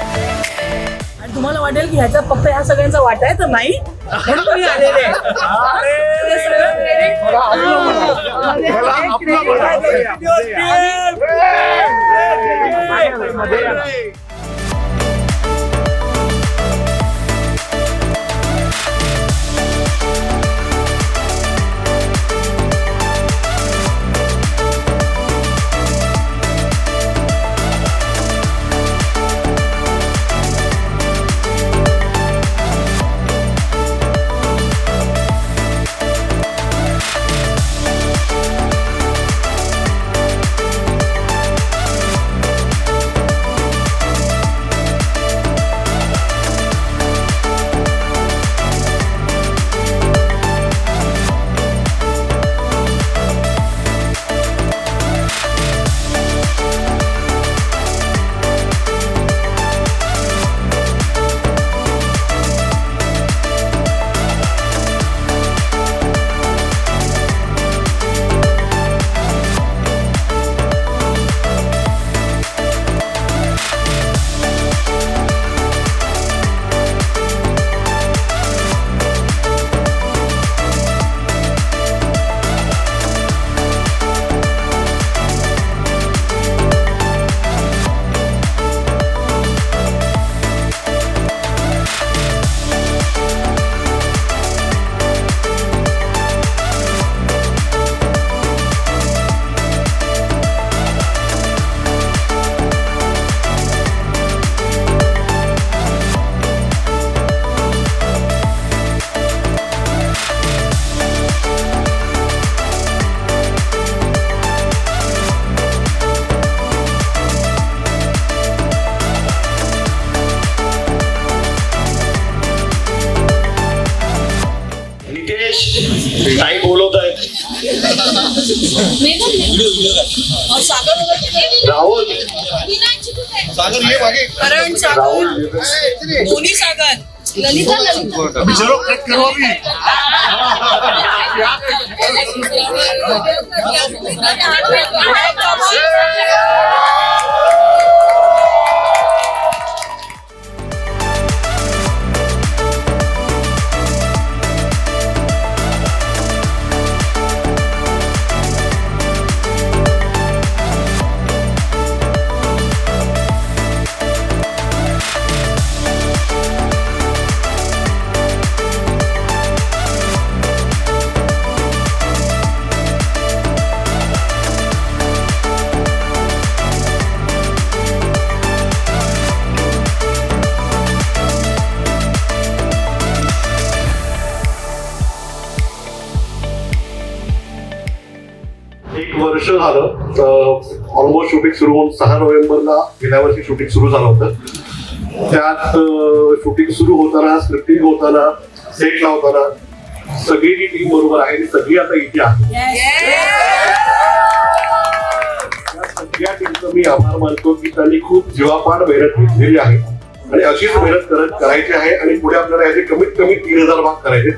आणि तुम्हाला वाटेल की ह्याच्यात फक्त ह्या सगळ्यांचा वाटा आहे तर नाही. म्हणून तुम्ही आलेले आहे. हा. ताई बोलवत आहेत और सागर वगैरे राहुल. सागर ये मागे. करण सागर. दोन्ही सागर. ललिता ललिता. चलो कट करो अभी. एक वर्ष झालं. ऑलमोस्ट शूटिंग सुरू होऊन सहा नोव्हेंबरला गेल्या वर्षी शूटिंग सुरू झालं होतं. त्यात शूटिंग सुरू होताना स्क्रिप्टिंग होताना सेट लावताना सगळी जी टीम बरोबर आहे ती सगळी आता इथे आहे या सगळ्या टीमचं मी आभार मानतो की त्यांनी खूप जीवापाड मेहनत घेतलेली आहे. आणि अशीच मेहनत करत करायची आहे आणि पुढे आपल्याला याचे कमीत कमी तीन हजार भाग करायचे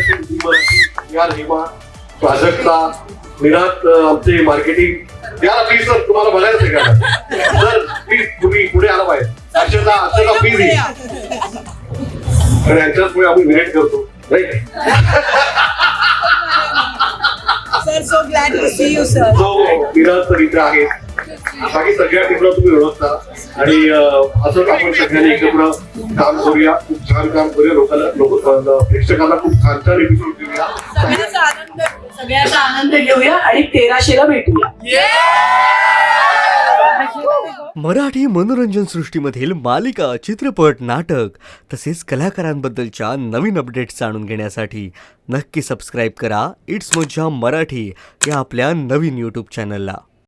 तीन यार हेमा प्राजक्ता निरात आमचे मार्केटिंग या प्लीज सर तुम्हाला बघायचं आहे का सर प्लीज तुम्ही पुढे आला पाहिजे अक्षता अक्षता प्लीज आणि यांच्याच पुढे आम्ही विनेट करतो right sir so glad to see you sir so निरात तर इथे आहेत. बाकी सगळ्या टीमला तुम्ही ओळखता. आणि अं, असंच आपण सगळ्यांनी एकत्र काम करूया खूप छान काम करूया लोकांना लोक प्रेक्षकांना खूप छान छान एपिसोड देऊया. सगळ्याचा आनंद सगळ्याचा आनंद घेऊया आणि तेराशेला भेटूया. मराठी मनोरंजन सृष्टीमधील मालिका चित्रपट नाटक तसेच कलाकारांबद्दलच्या नवीन अपडेट्स जाणून घेण्यासाठी नक्की सबस्क्राईब करा. इट्स मज्जा मराठी या आपल्या नवीन यूट्यूब चॅनलला